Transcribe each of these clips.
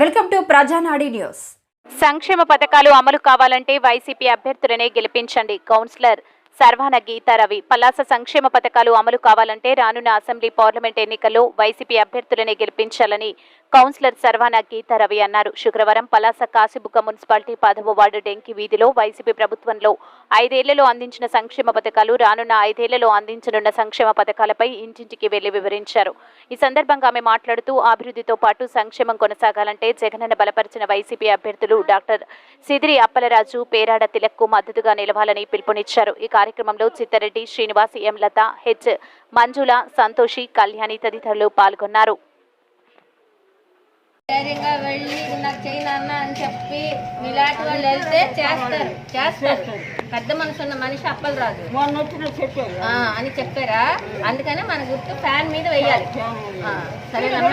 Welcome to ప్రజానాడి news. సంక్షేమ పథకాలు అమలు కావాలంటే వైసీపీ అభ్యర్థులనే గెలిపించండి. కౌన్సిలర్ సర్వాన గీతారవి పలాస సంక్షేమ పథకాలు అమలు కావాలంటే రానున్న అసెంబ్లీ పార్లమెంట్ ఎన్నికల్లో వైసీపీ అభ్యర్థులనే గెలిపించాలని కౌన్సిలర్ సర్వాన గీతారవి అన్నారు. శుక్రవారం పలాస కాశీబుక్క మున్సిపాలిటీ పదవ వార్డు డెంకి వీధిలో వైసీపీ ప్రభుత్వంలో ఐదేళ్ళలో అందించిన సంక్షేమ పథకాలు రానున్న ఐదేళ్ళలో అందించనున్న సంక్షేమ పథకాలపై ఇంటింటికి వెళ్ళి వివరించారు. ఈ సందర్భంగా ఆమె మాట్లాడుతూ అభివృద్ధితో పాటు సంక్షేమం కొనసాగాలంటే జగనన్న బలపరిచిన వైసీపీ అభ్యర్థులు డాక్టర్ సిదిరి అప్పలరాజు పేరాడ తిలక్కు మద్దతుగా నిలవాలని పిలుపునిచ్చారు. ఈ కార్యక్రమంలో చిత్తారెడ్డి శ్రీనివాస్ ఎం లత హెచ్ మంజుల సంతోషి కళ్యాణి తదితరులు పాల్గొన్నారు. ధైర్యంగా వెళ్ళి "ఇది నాకు చేయను అన్న అని చెప్పి మీలాంటి వాళ్ళు వెళ్తే చేస్తారు చేస్తారు. పెద్ద మనసు ఉన్న మనిషి అప్పలు రాదు. అని చెప్పారా? అందుకనే మన గుర్తు ఫ్యాన్ మీద వెయ్యాలి సరేనమ్మా?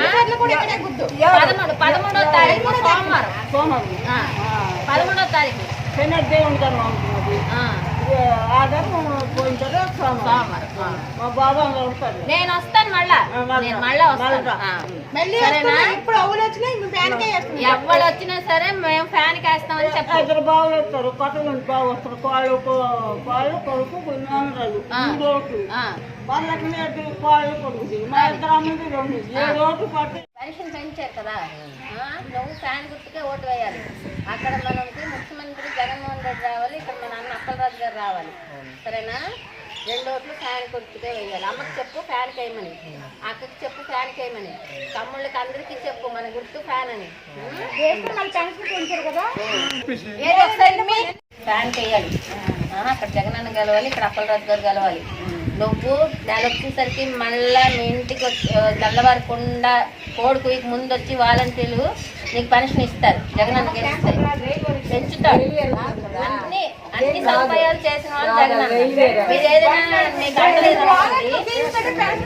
పదమూడు పదమూడో తారీఖు సోమవారం. పదమూడో తారీఖు. సోమవారం. మా బాబా ఉంటారు నేను వస్తాను మళ్ళా. ఆ, మళ్ళా. నేను మళ్ళా వస్తాను. మళ్ళా. ఆ. సరేనా? ఎవరు వచ్చినా సరే మేము ఫ్యాన్కి వేస్తామని చెప్పు. ఇద్దరు బావులు వస్తారు. కొత్తలు బాగా వస్తారు కాళ్ళు కాళ్ళు కొడుకు నాన్నరాలు ఆ. మూడు ఓట్లు ఆ. వాళ్ళకి నేటి కాళ్ళు కొడుకు మా ఇద్దరు అమ్మకి రెండు. ఏడు ఓట్లు పట్టి. పెన్షన్ పెంచారు కదా. ఆ, నువ్వు ఫ్యాన్ గుర్తుకే ఓటు వేయాలి. అక్కడ మనకి ముఖ్యమంత్రి జగన్మోహన్ రెడ్డి రావాలి ఇక్కడ అప్పలరాజు గారు రావాలి. సరేనా? రెండు ఓట్లు ఫ్యాన్ గుర్తుకే వేయాలి. అమ్మకి చెప్పు ఫ్యాన్ వేయమని అక్కకి చెప్పు ఫ్యాన్ వేయమని తమ్ముళ్ళకి అందరికీ చెప్పు మన గుర్తు ఫ్యాన్ అని. ఫ్యాన్ వేయాలి ఆ, అక్కడ జగనన్న గెలవాలి ఇక్కడ అప్పలరాజు గారు గెలవాలి. నువ్వు నెల వచ్చేసరికి మళ్ళా మీ ఇంటికి తెల్లవారకుండా కోడి కుయ్యకి ముందు వచ్చి వాలంటీర్లు నీకు పెన్షన్ ఇస్తారు. జగనన్న గెలిస్తే పెంచుతాడు అన్ని సదుపాయాలు చేసిన వాళ్ళు జగనన్న మీరు ఏదైనా మీకు